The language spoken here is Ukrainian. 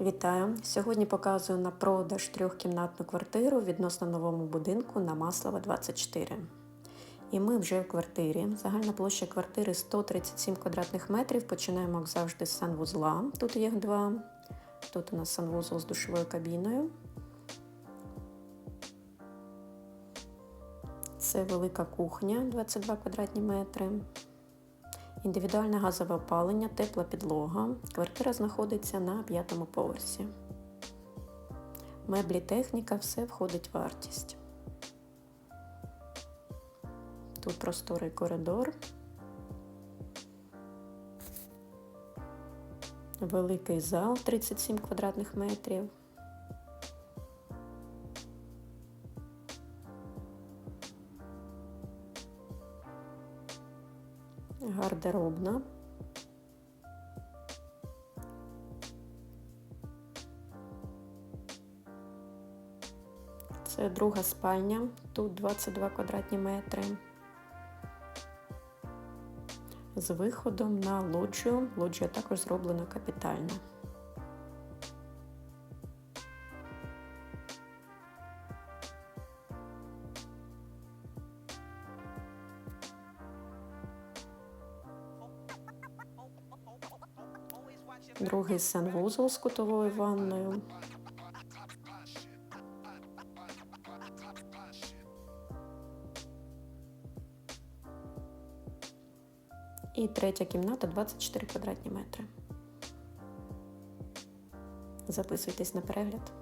Вітаю! Сьогодні показую на продаж трьохкімнатну квартиру відносно новому будинку на Маслова 24. І ми вже в квартирі. Загальна площа квартири 137 квадратних метрів. Починаємо, як завжди, з санвузла. Тут їх два. Тут у нас санвузол з душовою кабіною. Це велика кухня 22 квадратні метри. Індивідуальне газове опалення, тепла підлога. Квартира знаходиться на п'ятому поверсі. Меблі, техніка, все входить в вартість. Тут просторий коридор. Великий зал 37 квадратних метрів. Гардеробна. Це друга спальня, тут 22 квадратні метри. З виходом на лоджію. Лоджія також зроблена капітально. Другий санвузол з кутовою ванною. І третя кімната 24 квадратні метри. Записуйтесь на перегляд.